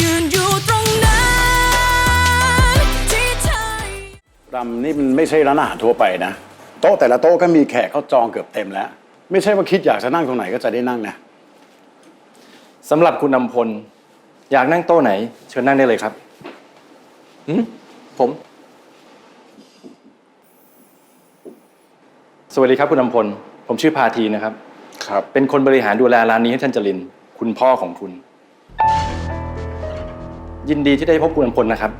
ยืนอยู่ตรงนั้นที่เธอรำนี่มันไม่ใช่ร้านอาหารทั่วไปนะ โต๊ะแต่ละโต๊ะก็มีแขกเขาจองเกือบเต็มแล้ว ไม่ใช่ว่าคิดอยากจะนั่งตรงไหนก็จะได้นั่งนะ สำหรับคุณนำพล อยากนั่งโต๊ะไหน เชิญนั่งได้เลยครับหืมผม สวัสดีครับคุณนำพล ผมชื่อพาทีนะครับ ครับ เป็นคนบริหารดูแลร้านนี้ให้ท่านจริน คุณพ่อของคุณ ยินดีที่ได้พบคุณนำพลนะครับ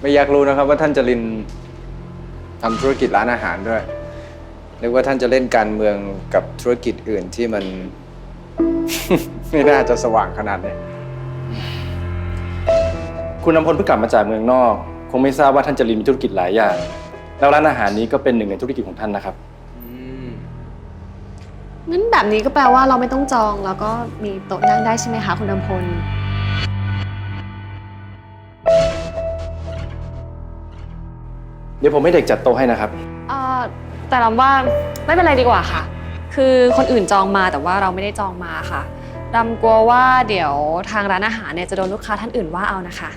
ไม่อยากรู้นะครับ ว่าท่านจรินทำธุรกิจร้านอาหารด้วยนึกว่าท่านจะเล่นการเมืองกับธุรกิจอื่นที่มัน ไม่น่าจะสว่างขนาดนี้ คุณนำพลเพิ่งกลับมาจากเมืองนอก คงไม่ทราบว่าท่านจรินมีธุรกิจหลายอย่าง แล้วร้านอาหารนี้ก็เป็นหนึ่งในธุรกิจของท่านนะครับ งั้นแบบนี้ก็แปลว่าเราไม่ต้องจองแล้วก็มีโต๊ะนั่งได้ใช่ไหมคะคุณดำพล ดี๋ยวผมให้เด็กจัดโต๊ะให้นะครับ เอ่อแต่ลำว่าไม่เป็นไรดีกว่าค่ะ คือคนอื่นจองมาแต่ว่าเราไม่ได้จองมาค่ะดำกลัวว่าเดี๋ยวทางร้านอาหารเนี่ยจะโดนลูกค้าท่านอื่นว่าเอานะคะ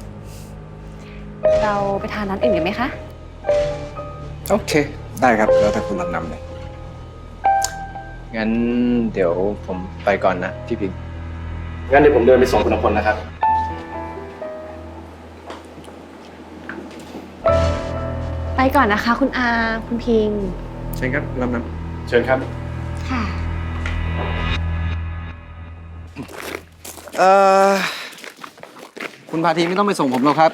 เราไปทานร้านอื่นกันไหมคะ โอเค ได้ครับ แล้วแต่คุณลำนำเลยงั้นเดี๋ยวผมไปก่อนนะพี่พิงงั้นเดี๋ยวผมเดินไปส่งคุณนำพลนะครับ ไปก่อนนะคะคุณอา คุณพิงใช่ครับลำนเชิญครับ ค่ะำเอ่อ คุณพาทีไม่ต้องไปส่งผมหรอกครับ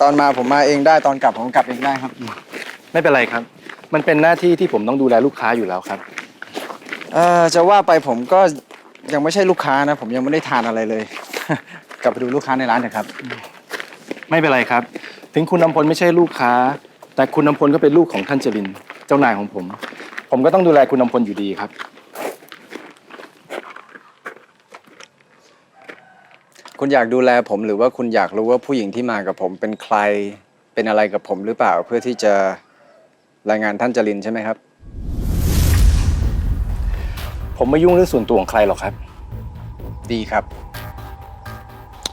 ตอนมาผมมาเองได้ตอนกลับผมกลับเองได้ครับ ไม่เป็นไรครับ มันเป็นหน้าที่ที่ผมต้องดูแลลูกค้าอยู่แล้วครับ เอ่อ จะว่าไปผมก็ยังไม่ใช่ลูกค้านะ ผมยังไม่ได้ทานอะไรเลย กลับไปดูลูกค้าในร้านเถอะครับ ไม่เป็นไรครับ ถึงคุณนำพลไม่ใช่ลูกค้า แต่คุณนำพลก็เป็นลูกของท่านจรินเจ้านายของผม ผมก็ต้องดูแลคุณนำพลอยู่ดีครับ คุณอยากดูแลผมหรือว่าคุณอยากรู้ว่าผู้หญิงที่มากับผมเป็นใครเป็นอะไรกับผมหรือเปล่าเพื่อที่จะรายงานท่านจรินใช่ไหมครับ ผมไม่ยุ่งเรื่องส่วนตัวของใครหรอกครับ ดีครับ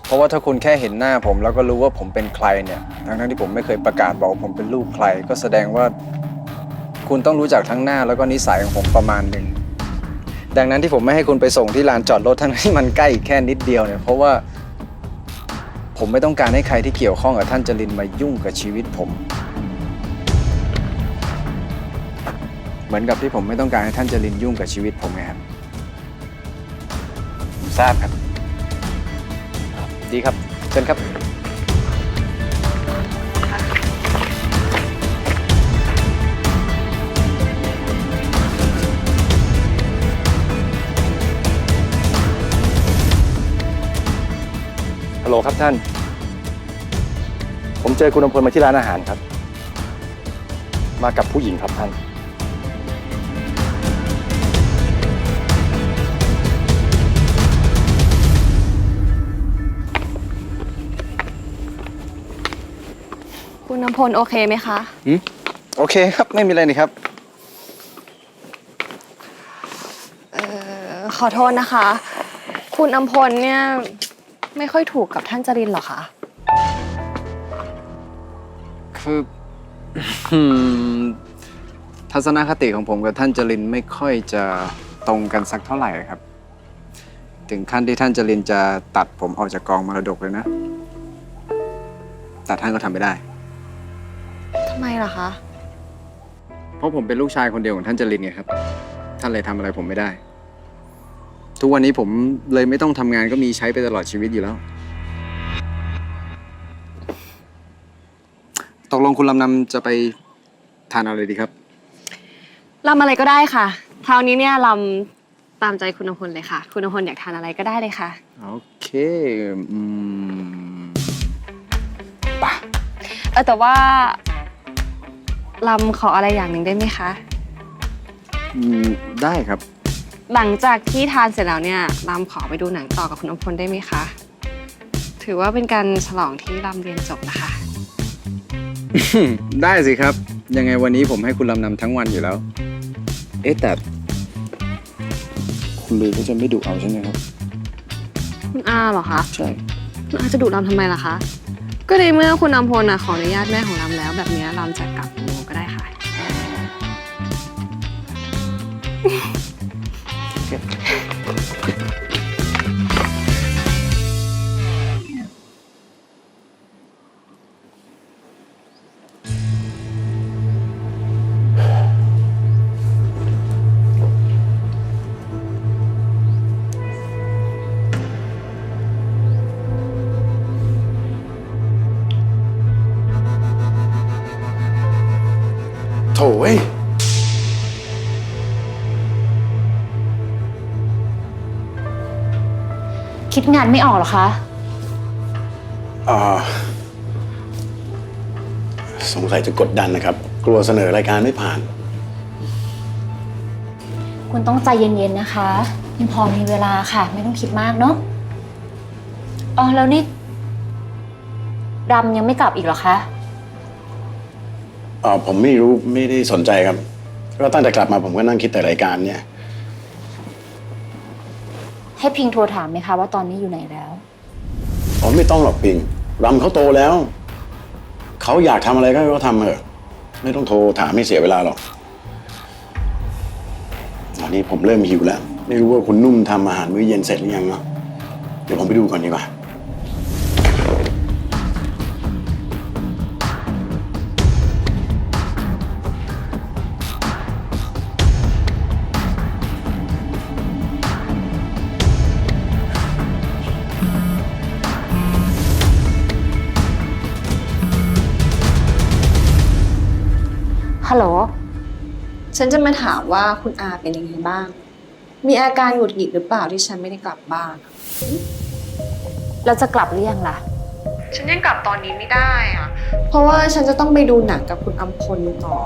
เพราะว่าถ้าคุณแค่เห็นหน้าผมแล้วก็รู้ว่าผมเป็นใครเนี่ยทั้งทั้งที่ผมไม่เคยประกาศบอกผมเป็นลูกใคร ก็แสดงว่า คุณต้องรู้จักทั้งหน้าแล้วก็นิสัยของผมประมาณหนึ่งดังนั้นที่ผมไม่ให้คุณไปส่งที่ลานจอดรถทั้งที่มันใกล้แค่นิดเดียวเนี่ยเพราะว่าผมไม่ต้องการให้ใครที่เกี่ยวข้องกับท่านจรินมายุ่งกับชีวิตผม เหมือนกับที่ผมไม่ต้องการให้ท่านจรินยุ่งกับชีวิตผมไงครับผมทราบครับ ดีครับ เชิญครับ ฮัลโหลครับท่าน ผมเจอคุณนำพลมาที่ร้านอาหารครับ มากับผู้หญิงครับท่าน คุณน้ำพลโอเคไหมคะ โอเคครับ ไม่มีอะไรนี่ครับเอ่อขอโทษนะคะ คุณอำพลเนี่ยไม่ค่อยถูกกับท่านจรินเหรอคะ คืออืมทัศนคติของผมกับท่านจรินไม่ค่อยจะตรงกันสักเท่าไหร่ครับ ถึงขั้นที่ท่านจรินจะตัดผมออกจากกองมรดกเลยนะ แต่ท่านก็ทำไม่ได้ทำ ไมล่ะคะ เพราะผมเป็นลูกชายคนเดียวของท่านจรินไงครับ ท่านเลยทำอะไรผมไม่ได้ ทุกวันนี้ผมเลยไม่ต้องทำงานก็มีใช้ไปตลอดชีวิตอยู่แล้ว ตกลงคุณลำนำจะไปทานอะไรดีครับ ลำอะไรก็ได้ค่ะคราวนี้เนี่ยลำตามใจคุณอำพลเลยค่ะ คุณอำพลอยากทานอะไรก็ได้เลยค่ะ โอเคอืม เออแต่ว่า ลำขออะไรอย่างหนึ่งได้ไหมคะ อืมได้ครับ หลังจากที่ทานเสร็จแล้วเนี่ยลำขอไปดูหนังต่อกับคุณอำพลได้ไหมคะ ถือว่าเป็นการฉลองที่ลำเรียนจบนะคะ ได้สิครับ ยังไงวันนี้ผมให้คุณลำนำทั้งวันอยู่แล้ว เอ๊ะแต่ คุณลือก็จะไม่ดุเอาใช่ไหมครับ คุณอาเหรอคะ ใช่ คุณอาจะดุรำทำไมล่ะคะ ก็ในเมื่อคุณอำพลนะขออนุญาตแม่ของรำแล้วแบบเนี้ยรำจะกลับโมก็ Yeah. คิดงานไม่ออกเหรอคะ อ่าสงสัยจะกดดันนะครับ กลัวเสนอรายการไม่ผ่าน คุณต้องใจเย็นๆนะคะ ยังพอมีเวลาค่ะ ไม่ต้องคิดมากเนาะอ๋อแล้วนี่รำยังไม่กลับอีกเหรอคะ อ่าผมไม่รู้ไม่ได้สนใจครับก็ตั้งแต่กลับมาผมก็นั่งคิดแต่รายการเนี่ย ให้พิงโทรถามไหมคะว่าตอนนี้อยู่ไหนแล้ว อ๋อไม่ต้องหรอกปิงรำเขาโตแล้ว เขาอยากทำอะไรก็ให้เขาทำเถอะไม่ต้องโทรถามให้เสียเวลาหรอกตอนนี้ผมเริ่มหิวแล้ว ไม่รู้ว่าคุณนุ่มทำอาหารมื้อเย็นเสร็จหรือยังเนาะเดี๋ยวผมไปดูก่อนดีกว่า ฉันจะมาถามว่าคุณอาเป็นยังไงบ้าง มีอาการหงุดหงิดหรือเปล่าที่ฉันไม่ได้กลับบ้าน เราจะกลับหรือยังล่ะ ฉันยังกลับตอนนี้ไม่ได้อะเพราะว่าฉันจะต้องไปดูหนังกับคุณอัมพลต่อ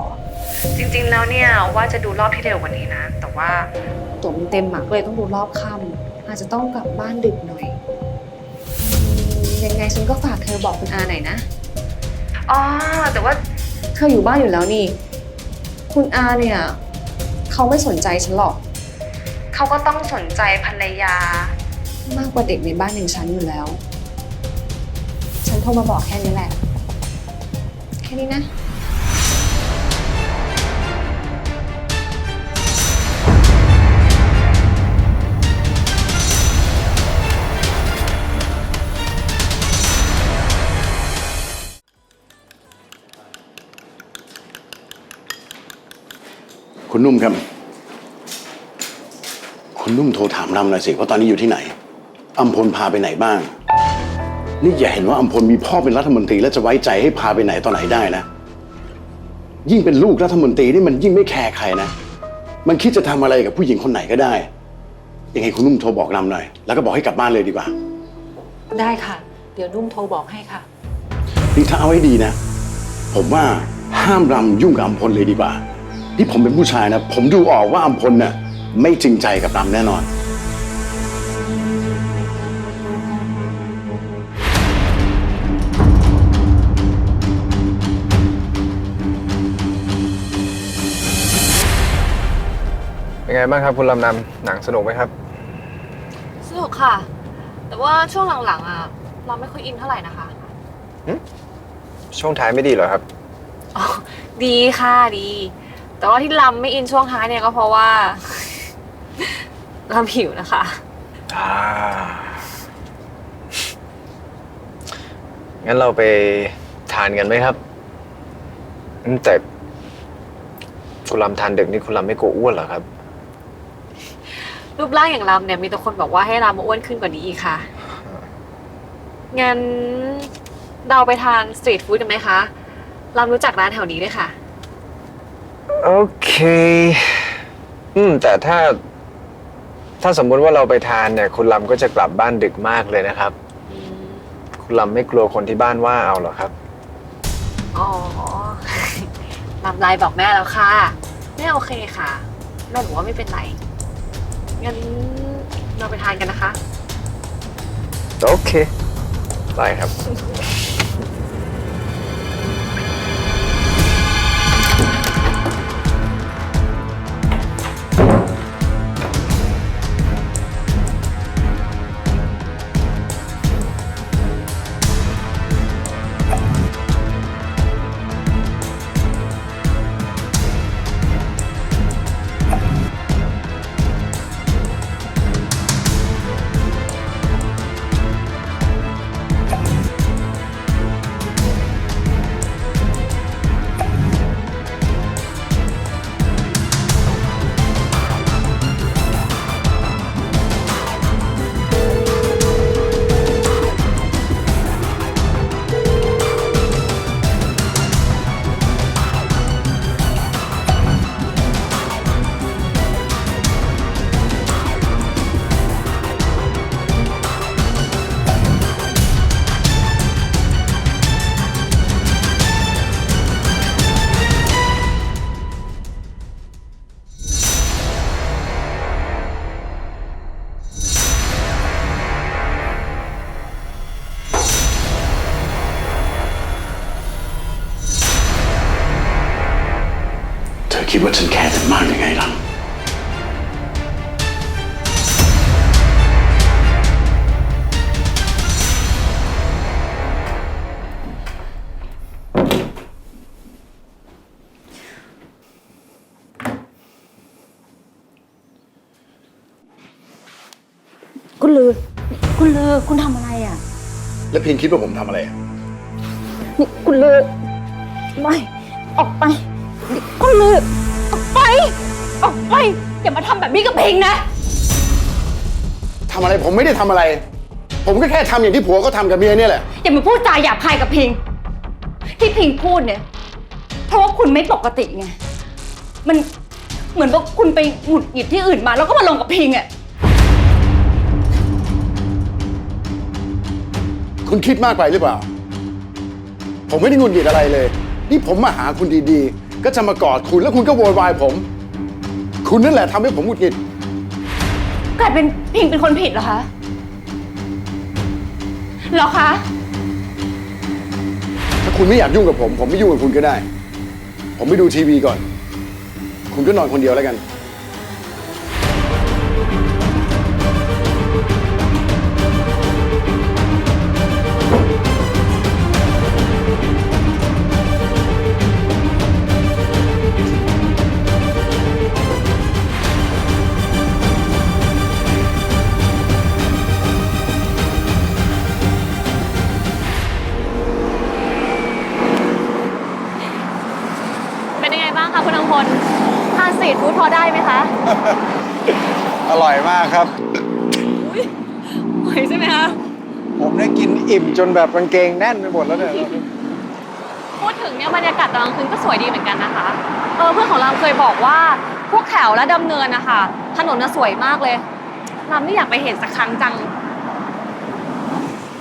จริงๆ แล้วเนี่ยว่าจะดูรอบที่เร็วกว่านี้นะ แต่ว่าตั๋วมันเต็มอะก็เลยต้องดูรอบค่ำอาจจะต้องกลับบ้านดึกหน่อยอืมยังไงฉันก็ฝากเธอบอกคุณอาหน่อยนะ อ๋อแต่ว่า เธออยู่บ้านอยู่แล้วนี่ คุณอาเนี่ยเขาไม่สนใจฉันหรอก เขาก็ต้องสนใจภรรยา มากกว่าเด็กในบ้านอย่างฉันอยู่แล้ว ฉันโทรมาบอกแค่นี้แหละ แค่นี้นะ คุณนุ่มครับ คุณนุ่มโทรถามรำหน่อยสิว่าตอนนี้อยู่ที่ไหนอัมพลพาไปไหนบ้าง นี่อย่าเห็นว่าอัมพลมีพ่อเป็นรัฐมนตรีแล้วจะไว้ใจให้พาไปไหนต่อไหนได้นะ ยิ่งเป็นลูกรัฐมนตรีนี่มันยิ่งไม่แคร์ใครนะ มันคิดจะทำอะไรกับผู้หญิงคนไหนก็ได้ ยังไงคุณนุ่มโทรบอกรำหน่อย แล้วก็บอกให้กลับบ้านเลยดีกว่า ได้ค่ะ เดี๋ยวนุ่มโทรบอกให้ค่ะ นี่ถ้าเอาให้ดีนะ ผมว่าห้ามรำยุ่งกับอัมพลเลยดีกว่า นี่ผมเป็นผู้ชายนะ ผมดูออกว่าอัมพลน่ะไม่จริงใจกับรำแน่นอน เป็นไงบ้างครับคุณลำนำหนังสนุกไหมครับ สนุกค่ะ แต่ว่าช่วงหลังๆอะเราไม่ค่อยอินเท่าไหร่นะคะ ช่วงท้ายไม่ดีเหรอครับอ๋อดีค่ะดี แต่ว่าที่ลำไม่อินช่วงท้ายเนี่ยก็เพราะว่า ลำหิวนะคะ อ่างั้นเราไปทานกันไหมครับอืมแต่ คุณลำทานดึกนี่คุณลำไม่กลัวอ้วนเหรอครับ รูปร่างอย่างลำเนี่ยมีแต่คนบอกว่าให้ลำมาอ้วนขึ้นกว่านี้อีกค่ะ งั้นเราไปทานสตรีทฟู้ดกันไหมคะลำรู้จักร้านแถวนี้ด้วยค่ะ โอเค อืม แต่ถ้า ถ้าสมมุติว่าเราไปทานเนี่ย คุณลำก็จะกลับบ้านดึกมากเลยนะครับ คุณลำไม่กลัวคนที่บ้านว่าเอาเหรอครับ อ๋อ ลำไลน์บอกแม่แล้วค่ะ แม่โอเคค่ะ แม่บอกว่าไม่เป็นไร งั้นเราไปทานกันนะคะ โอเค ได้ครับ คิดว่าฉันแคร์เธอมากยังไงล่ะ คุณลือ คุณลือ คุณทำอะไรอะ แล้วพิงคิดว่าผมทำอะไรอะนี่คุณลือ ไม่ ออกไปนี่คุณลือออก ไป ออกไปอย่ามาทำแบบนี้กับพิงนะ ทำอะไรผมไม่ได้ทำอะไร ผมก็แค่ทำอย่างที่ผัวเขาทำกับเมียเนี่ยแหละ อย่ามาพูดจาหยาบคายกับพิง ที่พิงพูดเนี่ย เพราะว่าคุณไม่ปกติไง มันเหมือนว่าคุณไปหงุดหงิดที่อื่นมา แล้วก็มาลงกับพิงอะคุณคิดมากไปหรือเปล่า ผมไม่ได้หงุนหงิดอะไรเลย นี่ผมมาหาคุณดีๆ ก็จะมากอดคุณแล้วคุณก็โวยวายผม คุณนั่นแหละทำให้ผมหงุดหงิด กลายเป็นพิงเป็นคนผิดเหรอคะเหรอคะ ถ้าคุณไม่อยากยุ่งกับผม ผมไม่ยุ่งกับคุณก็ได้ ผมไปดูทีวีก่อน คุณก็นอนคนเดียวแล้วกันเป็น รีทฟู้ดพอได้ไหมคะอร่อยมากครับไหวใช่ไหมคะ ผมได้กินอิ่มจนแบบกางเกงแน่นไปหมดแล้วเนี่ย พูดถึงเนี่ยบรรยากาศตอนกลางคืนก็สวยดีเหมือนกันนะคะ เออเพื่อนของเราเคยบอกว่าพวกแถวและดำเนินนะคะถนนน่ะสวยมากเลยเราไม่อยากไปเห็นสักครั้งจัง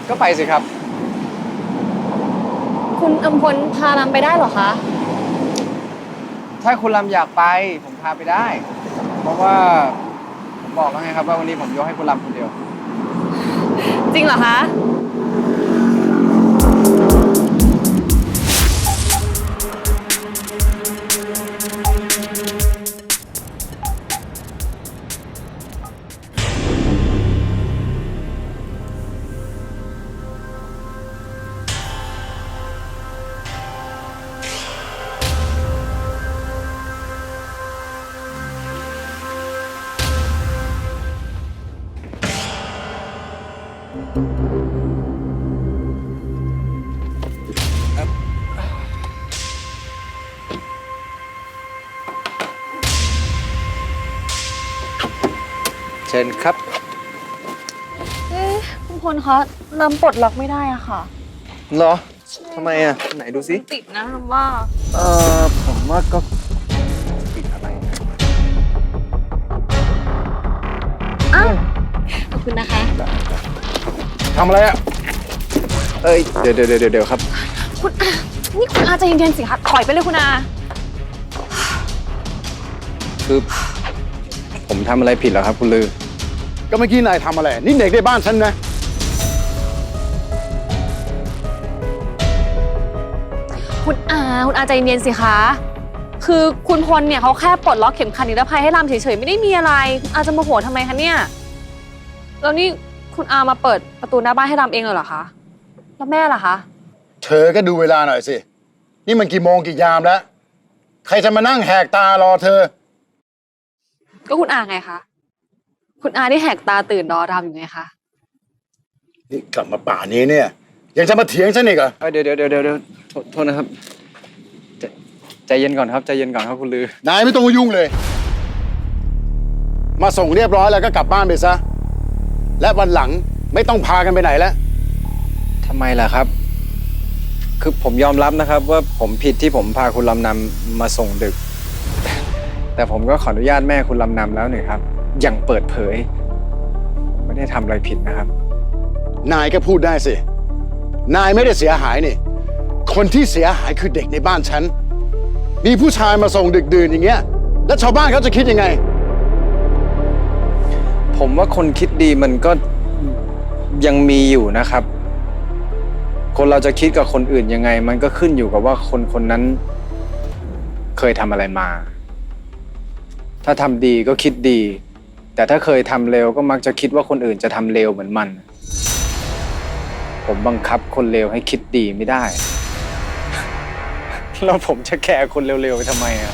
ก็ไปสิครับ คุณอัมพลพารำไปได้เหรอคะ ถ้าคุณลำอยากไป ผมพาไปได้ เพราะว่าผมบอกแล้วไงครับว่าวันนี้ผมยกให้คุณลำคนเดียว จริงเหรอคะ ญครับ เอ๊ะคุณพลคะลำปลดล็อกไม่ได้อะค่ะ เหรอทำไมอะ ไหนดูสิ ติดนะลำว่า เออผมว่าก็ปิดอะไรนะขอบคุณนะคะ ทำอะไรอะเอ้ย เดี๋ยวเดี๋ยวเดี๋ยวเดี๋ยวครับ คุณอานี่คุณอาใจเย็นๆสิคะถอยไปเลยคุณอา คือ ผมทำอะไรผิดเหรอครับ คุณลือ ก็เมื่อกี้นายทำอะไร นี่เด็กในบ้านฉันนะ คุณอาคุณอาใจเย็นๆสิคะ คือคุณพลเนี่ยเขาแค่ปลดล็อกเข็มขัดนิรภัยให้ลำเฉยๆไม่ได้มีอะไรคุณอาจะโมโหทำไมคะเนี่ยแล้วนี่คุณอามาเปิดประตูหน้าบ้านให้ลำเองเลยเหรอคะแล้วแม่ล่ะคะเธอก็ดูเวลาหน่อยสิ นี่มันกี่โมงกี่ยามแล้ว ใครจะมานั่งแหกตารอเธอ ก็คุณอาไงคะ คุณอาที่แหกตาตื่นรอรำอยู่ไงคะ นี่กลับมาป่านี้เนี่ย ยังจะมาเถียงฉันอีกเหรอเอ้ยเดี๋ยวเดี๋ยวเดี๋ยวเดี๋ยวเดี๋ยวโทษโทษนะครับใจใจเย็นก่อนครับใจเย็นก่อนครับคุณลือ นายไม่ต้องมายุ่งเลย มาส่งเรียบร้อยแล้วก็กลับบ้านไปซะ และวันหลังไม่ต้องพากันไปไหนแล้ว ทำไมล่ะครับ คือผมยอมรับนะครับ ว่าผมผิดที่ผมพาคุณลำนำมาส่งดึก แต่ผมก็ขออนุญาตแม่คุณลำนำแล้วนี่ครับ อย่างเปิดเผยผมไม่ได้ทำอะไรผิดนะครับ นายก็พูดได้สิ นายไม่ได้เสียหายนี่ คนที่เสียหายคือเด็กในบ้านฉัน มีผู้ชายมาส่งดึกดื่นอย่างเงี้ย แล้วชาวบ้านเขาจะคิดยังไง ผมว่าคนคิดดีมันก็ยังมีอยู่นะครับ คนเราจะคิดกับคนอื่นยังไง มันก็ขึ้นอยู่กับว่าคนคนนั้นเคยทำอะไรมา ถ้าทำดีก็คิดดี แต่ถ้าเคยทำเร็วก็มักจะคิดว่าคนอื่นจะทำเร็วเหมือนมัน ผมบังคับคนเร็วให้คิดดีไม่ได้ แล้วผมจะแคร์คนเร็วๆไปทำไมอะ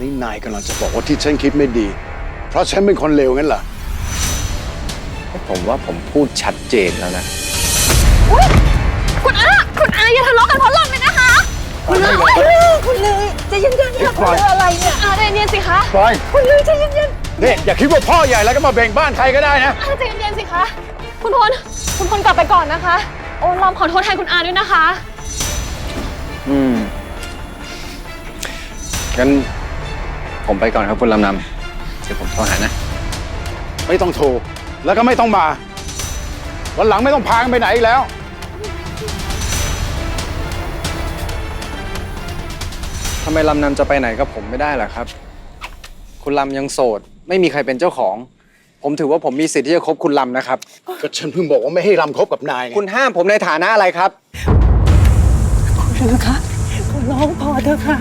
นี่นายกำลังจะบอกว่าที่ฉันคิดไม่ดี เพราะฉันเป็นคนเลวงั้นเหรอ ผมว่าผมพูดชัดเจนแล้วนะคุณอา คุณอาอย่าทะเลาะกันเพราะลมเลยนะ คะคุณอาคุณลือใจเย็นๆค่ะคุณลืออะไรเนี่ยอาใจเย็นๆสิคะปล่อยคุณลือใจเย็นนี่อย่าคิดว่าพ่อใหญ่แล้วก็มาเบ่งบ้านใครก็ได้นะๆอาใจเย็นๆสิคะคุณพลคุณพลกลับไปก่อนนะคะโอ้ลอมขอโทษแทนคุณอาด้วยนะคะ อืมงั้นผมไปก่อนครับคุณลำนำเดี๋ยวผมโทรหานะ ไม่ต้องโทร แล้วก็ไม่ต้องมา วันหลังไม่ต้องพากันไปไหนอีกแล้วำไมลำนำจะไปไหนกับผมไม่ได้ล่ะครับ คุณลำยังโสด ไม่มีใครเป็นเจ้าของ ผมถือว่าผมมีสิทธิ์ที่จะคบคุณลำนะครับ ก็ฉันเพิ่งบอกว่าไม่ให้รำคบกับนายไงคุณห้ามผมในฐานะอะไรครับ คุณลือคะคุณร้องพอเถอะค่ะ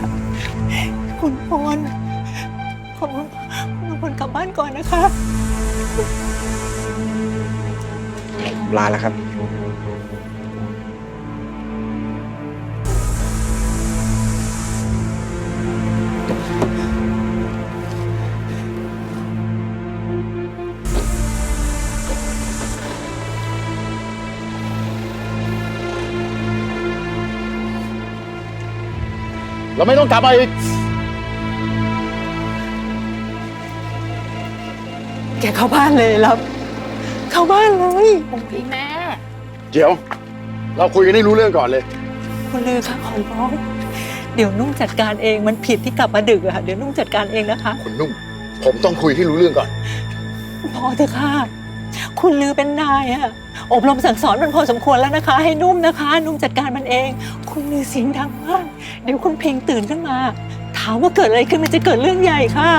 คุณพลขอคุณพลกลับบ้านก่อนนะคะ ลาแล้วครับ เราไม่ต้องกลับมาอีก แกเข้าบ้านเลยรับ เข้าบ้านเลยแม่ เดี๋ยว เราคุยกันให้รู้เรื่องก่อนเลย คุณลือคะขอร้องเดี๋ยวนุ่งจัดการเองมันผิดที่กลับมาดึกอะเดี๋ยวนุ่งจัดการเองนะคะคุณนุ่ม ผมต้องคุยให้รู้เรื่องก่อน พอเถอะค่ะ คุณลือเป็นนายอะอบรมสั่งสอนมันพอสมควรแล้วนะคะ ให้นุ่มนะคะ นุ่มจัดการมันเอง คุณลือเสียงดังมาก เดี๋ยวคุณเพลงตื่นขึ้นมา ถามว่าเกิดอะไรขึ้นมันจะเกิดเรื่องใหญ่ค่ะ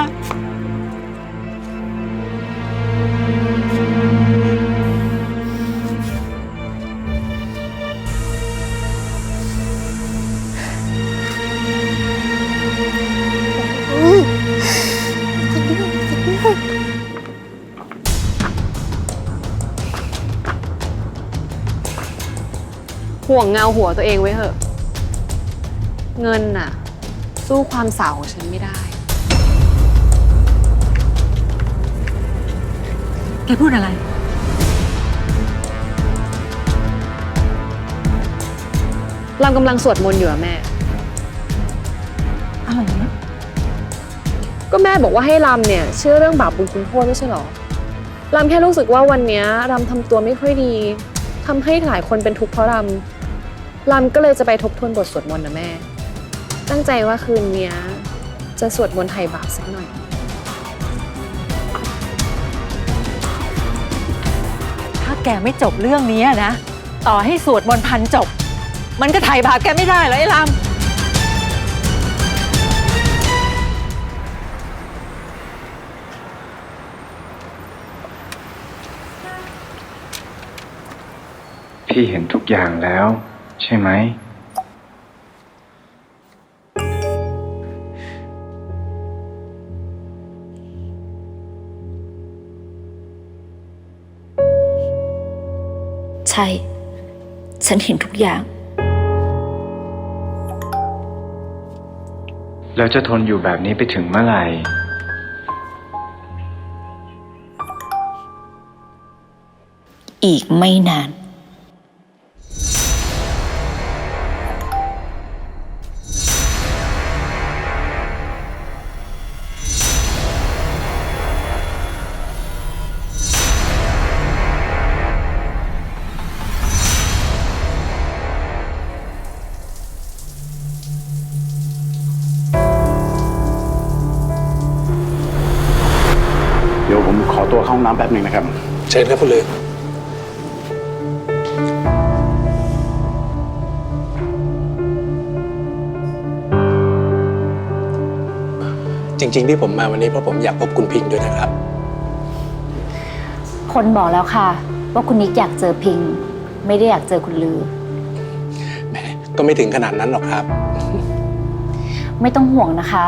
ห่วงเงาหัวตัวเองไว้เถอะ เงินน่ะ สู้ความสาวของฉันไม่ได้ แกพูดอะไรลำกำลังสวดมนต์อยู่อะแม่ อะไรนะก็แม่บอกว่าให้ลำเนี่ยเชื่อเรื่องบาปบุญคุณโทษไม่ใช่หรอลำแค่รู้สึกว่าวันเนี้ยลำทำตัวไม่ค่อยดีทำให้หลายคนเป็นทุกข์เพราะลำลำก็เลยจะไปทบทวนบทสวดมนต์นะแม่ ตั้งใจว่าคืนเนี้ย จะสวดมนต์ไถ่บาปสักหน่อย ถ้าแกไม่จบเรื่องนี้นะ ต่อให้สวดมนต์พันจบ มันก็ไถ่บาปแกไม่ได้หรอกไอ้ลำพี่เห็นทุกอย่างแล้ว ใช่ไหม ช่ ฉันเห็นทุกอย่าง แล้วจะทนอยู่แบบนี้ไปถึงเมื่อไหร่ อีกไม่นาน นะครับเชิญครับคุณลือ จริง ๆ ที่ผมมาวันนี้เพราะผมอยากพบคุณพิงค์ด้วยนะครับ คนบอกแล้วค่ะ ว่าคุณนิกอยากเจอพิง ไม่ได้อยากเจอคุณลือ แหมก็ไม่ถึงขนาดนั้นหรอกครับ ไม่ต้องห่วงนะคะ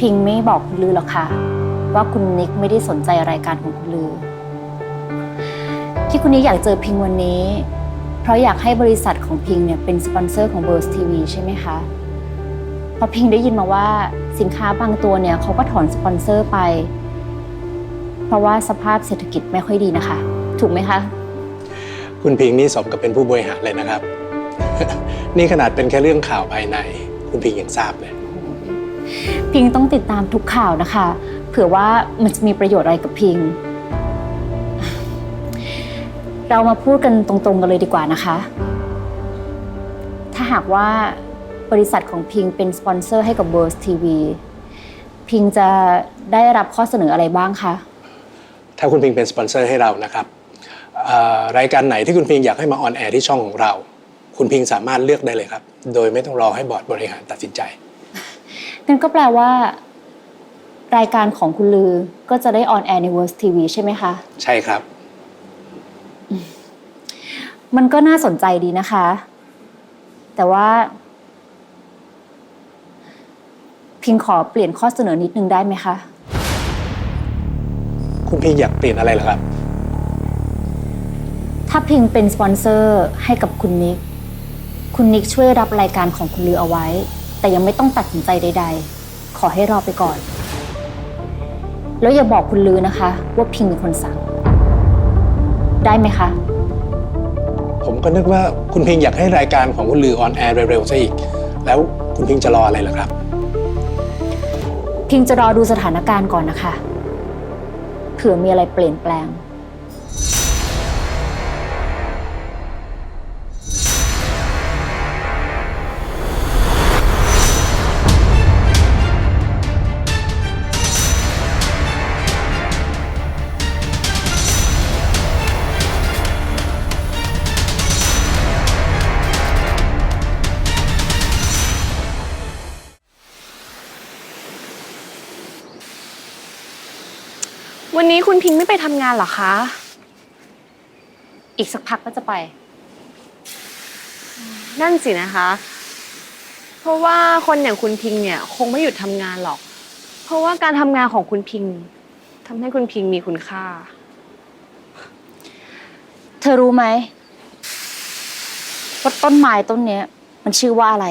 พพิงไม่บอกคุณลือหรอกค่ะ ว่าคุณนิกไม่ได้สนใจรายการของคุณลือ ที่คุณนิกอยากเจอพิงวันนี้ เพราะอยากให้บริษัทของพิงเนี่ยเป็นสปอนเซอร์ของเบ r ร์สทีวีใช่ไหมคะเพราะพิงได้ยินมาว่าสินค้าบางตัวเนี่ยเขาก็ถอนสปอนเซอร์ไป เพราะว่าสภาพเศรษฐกิจไม่ค่อยดีนะคะ ถูกไหมคะ คุณพิงนี่สมกับเป็นผู้บริหารเลยนะครับ นี่ขนาดเป็นแค่เรื่องข่าวภายใน คุณพิงยังทราบเลยพิงต้องติดตามทุกข่าวนะคะ เผื่อว่ามันจะมีประโยชน์อะไรกับพิง เรามาพูดกันตรงๆกันเลยดีกว่านะคะ ถ้าหากว่าบริษัทของพิงเป็นสปอนเซอร์ให้กับ Burst TV พิงจะได้รับข้อเสนออะไรบ้างคะ ถ้าคุณพิงเป็นสปอนเซอร์ให้เรานะครับเอ่อรายการไหนที่คุณพิงอยากให้มาออนแอร์ที่ช่องของเรา คุณพิงสามารถเลือกได้เลยครับ โดยไม่ต้องรอให้บอร์ดบริหารตัดสินใจ นั่นก็แปลว่า รายการของคุณลือก็จะได้ออนแอร์ใน Burst TV ใช่ไหมคะ ใช่ครับ มันก็น่าสนใจดีนะคะ แต่ว่า พิงขอเปลี่ยนข้อเสนอนิดนึงได้ไหมคะ คุณพิงอยากเปลี่ยนอะไรเหรอครับ ถ้าพิงเป็นสปอนเซอร์ให้กับคุณนิก คุณนิกช่วยรับรายการของคุณลือเอาไว้ แต่ยังไม่ต้องตัดสินใจใด ๆ ขอให้รอไปก่อน แล้วอย่าบอกคุณลือนะคะ ว่าพิงเป็นคนสั่ง ได้ไหมคะ ผมก็นึกว่าคุณพิงอยากให้รายการของคุณลือออนแอร์เร็วๆซะอีก แล้วคุณพิงจะรออะไรเหรอครับ พิงจะรอดูสถานการณ์ก่อนนะคะ เผื่อมีอะไรเปลี่ยนแปลง วันนี้คุณพิงค์ไม่ไปทำงานเหรอคะ อีกสักพักก็จะไป นั่นสินะคะ เพราะว่าคนอย่างคุณพิงค์เนี่ย คงไม่หยุดทำงานหรอก เพราะว่าการทำงานของคุณพิงค์ทำให้คุณพิงค์มีคุณค่า เธอรู้ไหมว่าต้นไม้ต้นเนี้ย มันชื่อว่าอะไร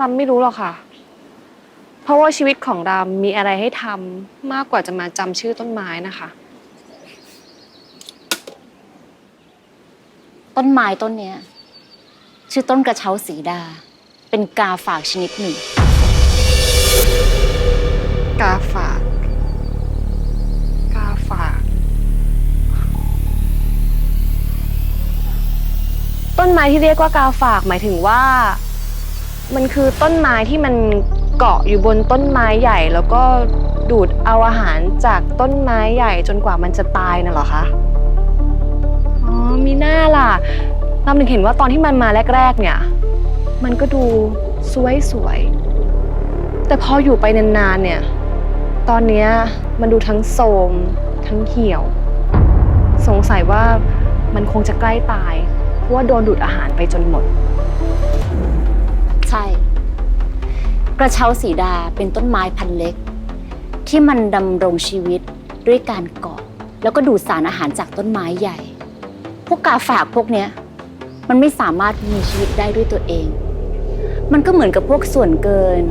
รำไม่รู้หรอกค่ะ เพราะว่าชีวิตของรำมีอะไรให้ทำมากกว่าจะมาจำชื่อต้นไม้นะคะ ต้นไม้ต้นเนี้ย ชื่อต้นกระเช้าสีดา เป็นกาฝากชนิดหนึ่ง กาฝาก กาฝาก ต้นไม้ที่เรียกว่ากาฝากหมายถึงว่า มันคือต้นไม้ที่มัน เกาะอยู่บนต้นไม้ใหญ่ แล้วก็ดูดเอาอาหารจากต้นไม้ใหญ่จนกว่ามันจะตายน่ะเหรอคะ อ๋อ มีหน้าล่ะลำถึงเห็นว่าตอนที่มันมาแรก ๆ เนี่ย มันก็ดูสวยสวยๆแต่พออยู่ไปนานๆเนี่ย ตอนเนี้ยมันดูทั้งโทรมทั้งเหี่ยว สงสัยว่ามันคงจะใกล้ตาย เพราะว่าโดนดูดอาหารไปจนหมด ใช่ กระเช้าสีดาเป็นต้นไม้พันธุ์เล็ก ที่มันดำรงชีวิตด้วยการเกาะ แล้วก็ดูดสารอาหารจากต้นไม้ใหญ่ พวกกาฝากพวกเนี้ยมันไม่สามารถมีชีวิตได้ด้วยตัวเอง มันก็เหมือนกับพวกส่วนเกิน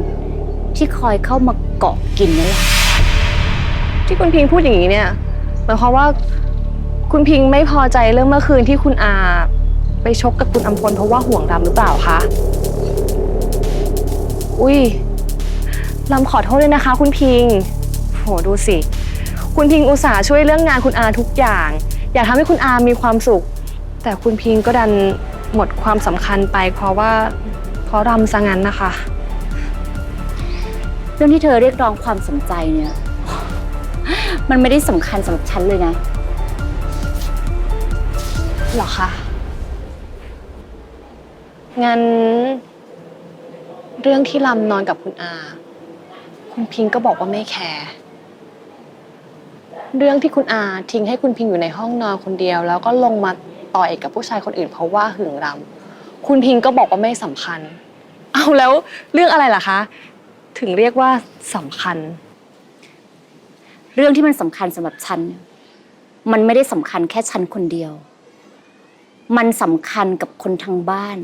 ที่คอยเข้ามาเกาะกินนั่นแหละที่คุณพิงพูดอย่างนี้เนี่ยหมายความว่าคุณพิงไม่พอใจเรื่องเมื่อคืนที่คุณอา ไปชกกับคุณอำพลเพราะว่าห่วงรำหรือเปล่าคะ อุ้ยรำขอโทษด้วยนะคะ คุณพิง โหดูสิ คุณพิงอุตส่าห์ช่วยเรื่องงานคุณอาทุกอย่าง อยากทำให้คุณอามีความสุข แต่คุณพิงก็ดันหมดความสำคัญไป เพราะว่าเพราะรำซะงั้นนะคะ เรื่องที่เธอเรียกร้องความสนใจเนี่ย มันไม่ได้สำคัญสำหรับฉันเลยนะเหรอคะ งั้น เรื่องที่ลำนอนกับคุณอา คุณพิงก็บอกว่าไม่แคร์ เรื่องที่คุณอาทิ้งให้คุณพิงอยู่ในห้องนอนคนเดียว แล้วก็ลงมาต่อยกับผู้ชายคนอื่น เพราะว่าหึงรำคุณพิงก็บอกว่าไม่สำคัญ เอาแล้วเรื่องอะไรล่ะคะ ถึงเรียกว่าสำคัญ เรื่องที่มันสำคัญสำหรับฉันเนี่ยมันไม่ได้สำคัญแค่ฉันคนเดียว มันสำคัญกับคนทางบ้าน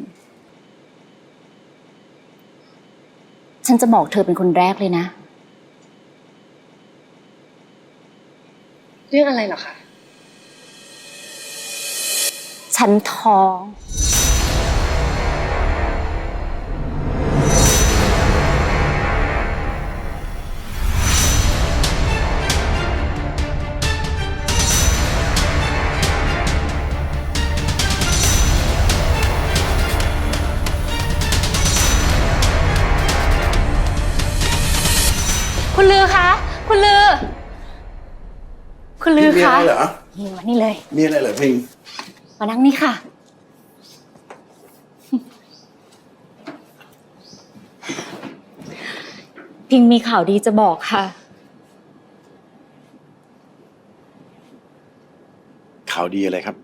ฉันจะบอกเธอเป็นคนแรกเลยนะ เรื่องอะไรเหรอคะ ฉันท้อง คุณลือมีอะคะไรเหรอนี่มานี่เลย มีอะไรเหรอพิงมานั่งนี่ค่ะ พิงมีข่าวดีจะบอกค่ะ ข่าวดีอะไรครับ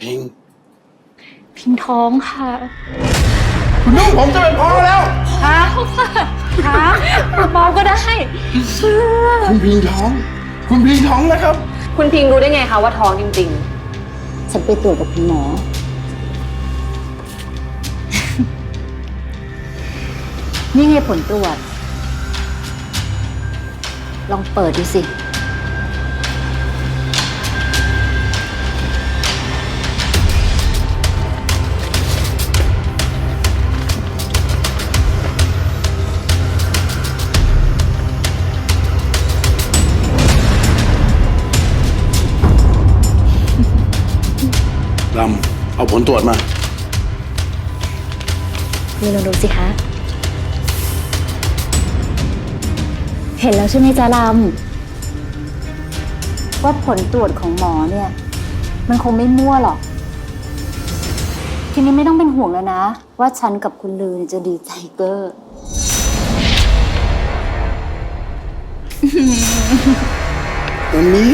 พิงพิงท้องค่ะ ผมจะเป็นพ่อแล้วค่ะค่ะเบาก็ได้คุณพิงท้อง คุณพิงท้องแล้วครับ คุณพิงรู้ได้ไงคะว่าท้องจริงฉันไปตรวจกับคุณหมอ นี่ไงผลตรวจ ลองเปิดดูสิ ลตรวจมา นี่ลองดูสิคะ เห็นแล้วใช่ไหมจ๊ะลำว่าผลตรวจของหมอเนี่ย มันคงไม่มั่วหรอก ทีนี้ไม่ต้องเป็นห่วงแล้วนะ ว่าฉันกับคุณลือเนี่ยจะดีใจเกอร์มันมี